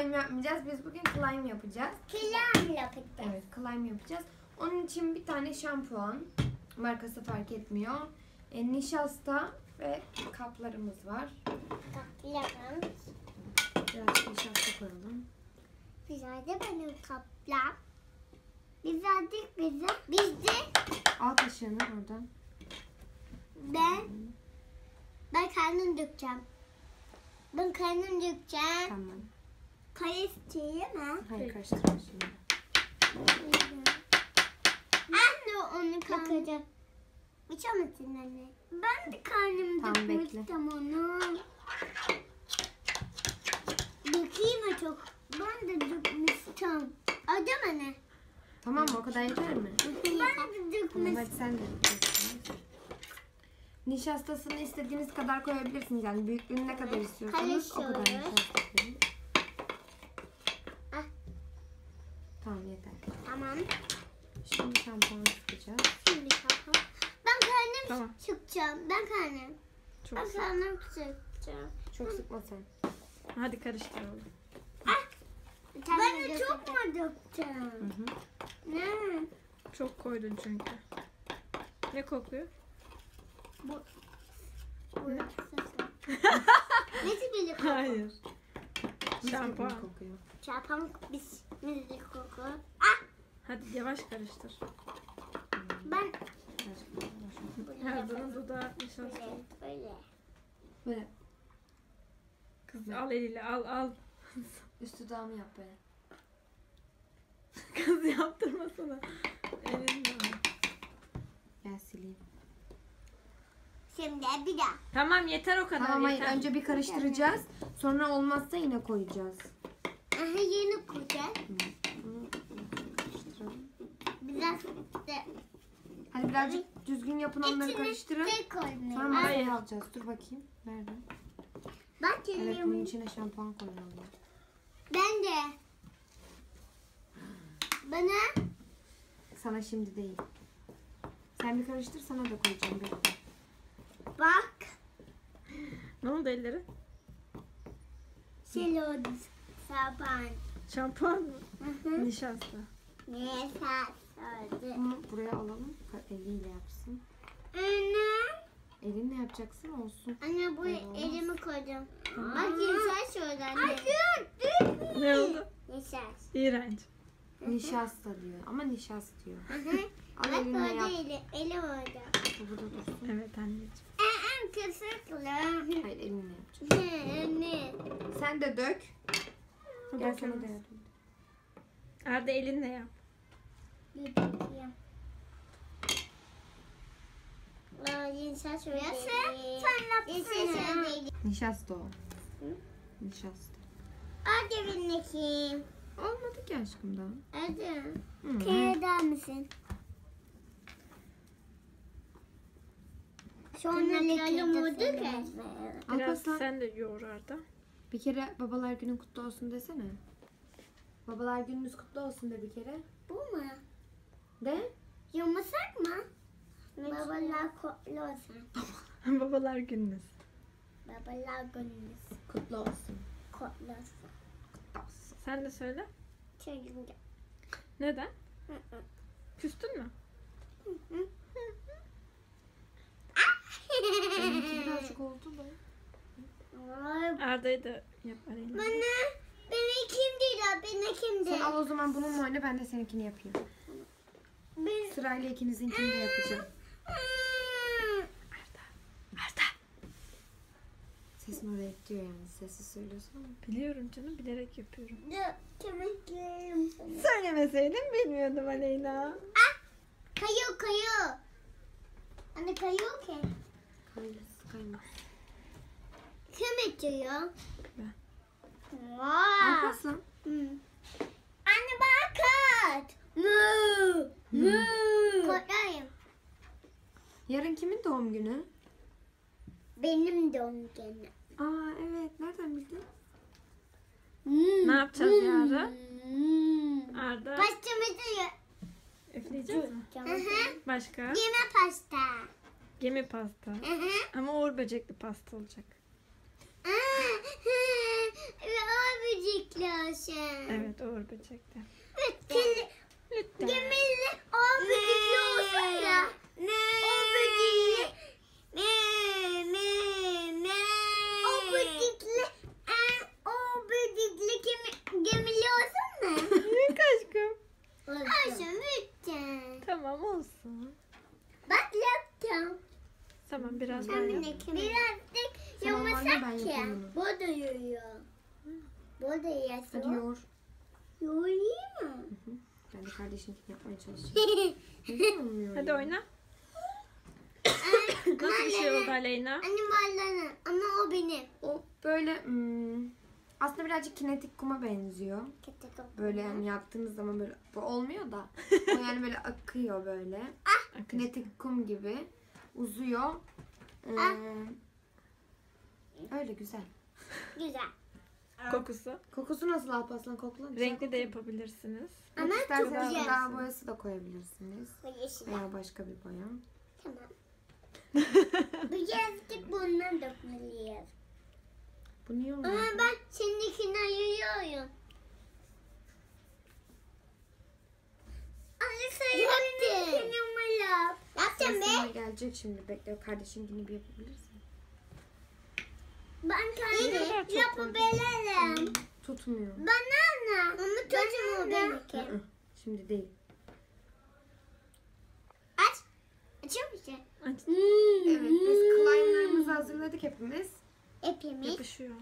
slime yapmayacağız. Biz bugün slime yapacağız. Kilam yapacağız. Evet, slime yapacağız. Onun için bir tane şampuan. Markası fark etmiyor. E, nişasta ve kaplarımız var. Kaplam. Biraz nişasta koyalım. Güzel de benim kaplam. Birazcık bize. Bizde Al kaşığını oradan. ben ben kendim dökeceğim. Ben kendim dökeceğim. Tamam. Kayıstayım ha. Hayır karıştırma şimdi. Anne onu kendim. İçemezsin anne. Ben de kendim Tamam, bekle. dökmüştüm onu. Dökeyim mi çok? Ben de dökmüştüm. Acaba ne? Tamam mı? O kadar yeter mi? Ben de Tamam dökmüştüm. hadi sen de. Nişastasını istediğiniz kadar koyabilirsiniz. Yani büyüklüğünü ne kadar istiyorsanız o kadar nişasta koyun. Ah. Tamam yeter. Tamam. Şimdi şampuan sıkacağız. Şimdi kalkalım. Ben kendim Tamam. çıkacağım. Ben kendim. Çok Ben sağ kendim çıkacağım. Çok sıkma sen. Hadi karıştıralım. Ben de çok mu döktüm? Hı hı. Ne? Çok koydun çünkü. Ne kokuyor? Bu. Bu. Nesi bilir koku? Hayır. Şampuan. kokuyor. Çarpan. Ah! Hadi yavaş karıştır. Ben Arda'nın dudağı nişasta. böyle böyle. Böyle Kız al eliyle al al. üst dudağımı yap böyle. Kız yaptırmasana. Elinle al. Gel sileyim. Şimdi bir daha. Tamam yeter o kadar Tamam hayır yeter. önce bir karıştıracağız. Sonra olmazsa yine koyacağız. Aha yeni koyacağız. Karıştıralım. Biraz da Hadi birazcık düzgün yapın onları içine karıştırın. şey koymayayım. Sonra masaya alacağız. Dur bakayım. Nerede? ben Evet bunun içine şampuan koyalım. Ben de. Bana Sana şimdi değil. Sen bir karıştır sana da koyacağım. Bekle. bak. Ne oldu elleri? Oldu. Saban. Şampuan mı? Nişasta. Ne Bunu buraya alalım. Eliyle yapsın. Anne. Elinle yapacaksın olsun. Anne bu Olmaz. elimi koydum. Aa. Bak yeşil şöyle anne. Hayır. Ne oldu? Yeşil. İğrenç. Nişasta diyor. Ama nişast diyor. Hı hı. Al Bak elinle orada yap. eli, eli orada. Bu burada dursun. Evet anneciğim. En kısıklı. Hayır elinle yapacağım. Ne? Sen de dök. Gel sana da yardım. Arda elinle yap. Yapsana. Yeşil şöyle. Nişasta o. Nişasta. Hadi binneki. Olmadı ki aşkım daha. Hadi. Hı. Kıyıda mısın? Sonra lekeyim ki. Biraz sen de yoğur Arda. bir kere babalar günün kutlu olsun desene. Babalar gününüz kutlu olsun de bir kere. Bu mu? De. Yumuşak mı? Babalar kutlu olsun. Babalar gününüz. Babalar gününüz Kutlu olsun. kutlu olsun. Kutlu olsun. Sen de söyle. Çünkü. Neden? Küstün mü? Benimki birazcık oldu da. Arda'yı da yap elinle. Bana, beni kim o, beni kim Sen değil. al o zaman bununla oyna ben de seninkini yapayım. Ben... Sırayla ikinizinkini de yapacağım. Arda. Sesin oraya gidiyor yani. Sessiz söylüyorsun ama. Biliyorum canım bilerek yapıyorum. Kemiklerim. Söylemeseydin bilmiyordum Aleyna. Kayıyor, kayıyor. Anne kayıyor ki. Kaymaz, kaymaz. Kim itiyor? Ben. Vay. Alparslan. Hı. Anne bak kat. Mü. Mü. Kodayım. Yarın kimin doğum günü? Benim doğum günüm. Aa evet. Nereden bildin? Ne yapacağız yarın? Hmm. Arda Pastamızı ye- üfleyeceğiz mi? Başka? Yeme pasta. Gemi pasta. Hı hı. Ama uğur böcekli pasta olacak. Böcek böcekli olsun. Evet Uğur böcekti. Şimdi Lütfen. gemili o böcekli olsun ya. O böcekli. O böcekli. en- O böcekli gemi, gemili olsun mu? Yok aşkım. Olsun lütfen. Tamam olsun. Bak yaptım. Tamam biraz daha yap. Birazcık yumuşak onu. Bu da yoruyor. Bu da Hadi yazıyor. yoğur. Yoruyor mu? Ben de kardeşinkini yapmaya çalışacağım. Olmuyor Hadi oyna. Nasıl bir şey oldu Aleyna? Animallerin ama o benim. O böyle hmm, aslında birazcık kinetik kuma benziyor. Böyle yani yaptığınız zaman böyle bu olmuyor da o yani böyle akıyor böyle. Kinetik kum gibi uzuyor. Ee, öyle güzel. Güzel. Kokusu. Kokusu nasıl Alparslan kokla? Güzel Renkli de kokuyor. yapabilirsiniz. Ama Ama isterseniz çok güzel. gıda boyası da koyabilirsiniz. Bu yeşil. Veya başka bir boya. Tamam. Birazcık bundan dökmeliyiz. Bu niye? Ama ben seninkini ayırıyorum. Anne sayabilirim. Numara. Sana be. gelecek şimdi. Bekle kardeşinkini bir yapabilirsin. Ben kendim yapabilirim. Tutmuyor. Banana. Onu tutmuyor benimki. Hı-hı. Şimdi değil. Aç. Açıyor musun? Aç. Evet biz slime'larımızı hazırladık hepimiz. Hepimiz. Yapışıyor.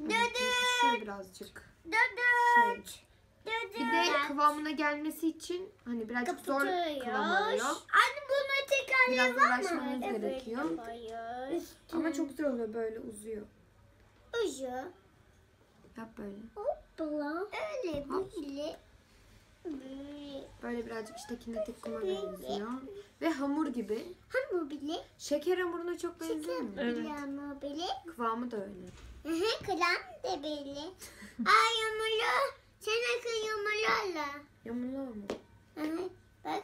Evet, yapışıyor birazcık. Dödü. Şey. Bir de kıvamına gelmesi için hani birazcık zor kıvam oluyor. Anne bunu tekrar Biraz yapar mı? uğraşmanız gerekiyor. yapıyoruz. Ama çok güzel oluyor böyle uzuyor. Ucu. Yap böyle. Hoppala. Öyle böyle. Böyle. Böyle birazcık işte kinetik kuma benziyor. Ve hamur gibi. Hamur bile. Şeker hamuruna çok benziyor mu? Evet. Bile hamur bile. Kıvamı da öyle. Hı hı, Kıram da bile. Ay yumuru. Sen akıl yumurlarla. Yamulur mu? Hı hı. Bak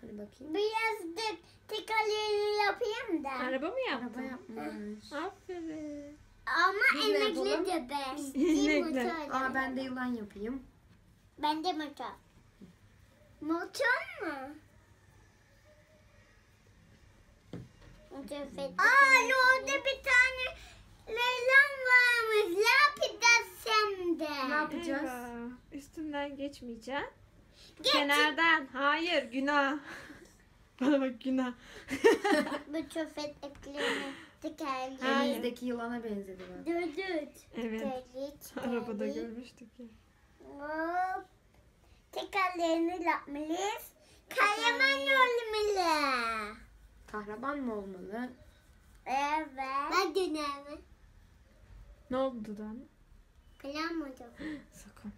Hadi bakayım. biraz da tekerlerini yapayım da. Araba mı yaptın? Araba yapmış. Aferin. Ama Biz ne emekli de be. Emekli. Aa ben de yılan yapayım. Ben de motor. Motor mu? Aa orada bir tane leylon varmış. Ne yapacağız de? Ne yapacağız? Eyvah. Üstünden geçmeyeceksin. Kenardan. Hayır günah. Bana bak günah. Bu çöfetliklerini tekerleği. Hayır. Elimizdeki yılana benzedi bak. Düdüt. Evet. Tekerleği, Arabada tekerleği. görmüştük ya. Hop. Tekerlerini yapmalıyız. Kahraman olmalı. Kahraman mı olmalı? Evet. Ben dönemem. Ne oldu dudağına? Mı oldu? Sakın.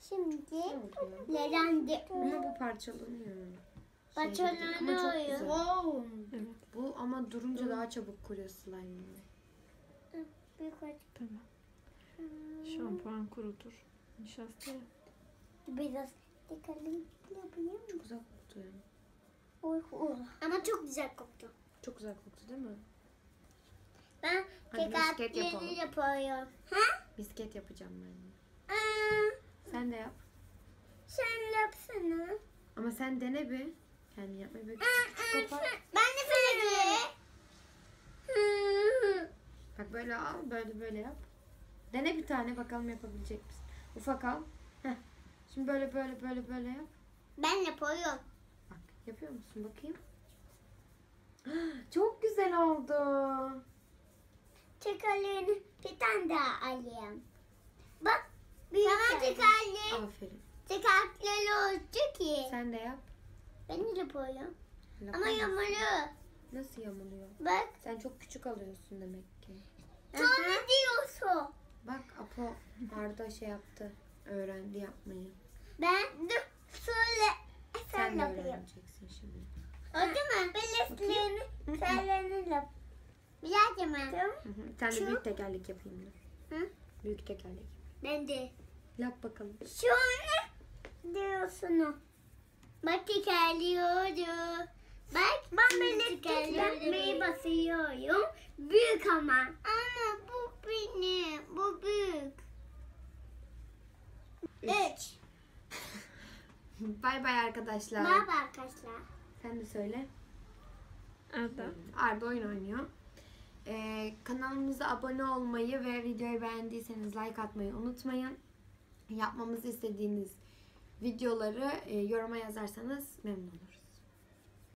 Şimdi ya? Lerendi. Ama bu parçalanıyor. Şey gibi. Parçalanıyor. Ama çok güzel. Evet Bu ama durunca daha çabuk kuruyor slime'ını. Birkaç tamam. Şampuan kurutur. Nişasta yap. biraz tekerleği yapayım. Çok güzel koktu ya. Oy, oy. Ama çok güzel koktu. Çok güzel koktu değil mi? Ben misket tekerleğini yapıyorum. Ha? Bisket yapacağım ben. de. Aa, Sen de yap. sen yapsana. Ama sen dene bir. Kendin yapmayı böyle küçük. Ben de böyle. Bak böyle al, böyle böyle yap. Dene bir tane bakalım yapabilecek misin? Ufak al. Heh. Şimdi böyle böyle böyle böyle yap. Ben yapıyorum. Bak yapıyor musun bakayım? Çok güzel oldu. Tekerleğini bir tane daha alayım. Bak. Sana tekerleği. Aferin. Tekerlekleri oldu ki. Sen de yap. Ben de yapıyorum. Laf Ama yamalı. Nasıl yamuluyor? Bak. Sen çok küçük alıyorsun demek ki. Sonra diyorsun. Bak Apo Arda şey yaptı. Öğrendi yapmayı. Ben de söyle. Sen, Sen de yapayım. öğreneceksin şimdi. Değil mi? Belirtilerini söylerini yap. Biraz mı? Hı hı. Sen de Şu- büyük tekerlek yapayım dur. Hı? Büyük tekerlek. Ben de. Yap bakalım. Sonra diyorsun o. Bak tekerliyorum. Bak ben böyle tekerlemeyi basıyorum. Büyük ama. Ama bu benim. Bu büyük. Üç. Bay bay arkadaşlar. Merhaba arkadaşlar. Sen de söyle. Arda. Arda oyun oynuyor. Ee, kanalımıza abone olmayı ve videoyu beğendiyseniz like atmayı unutmayın. Yapmamızı istediğiniz videoları e, yoruma yazarsanız memnun oluruz.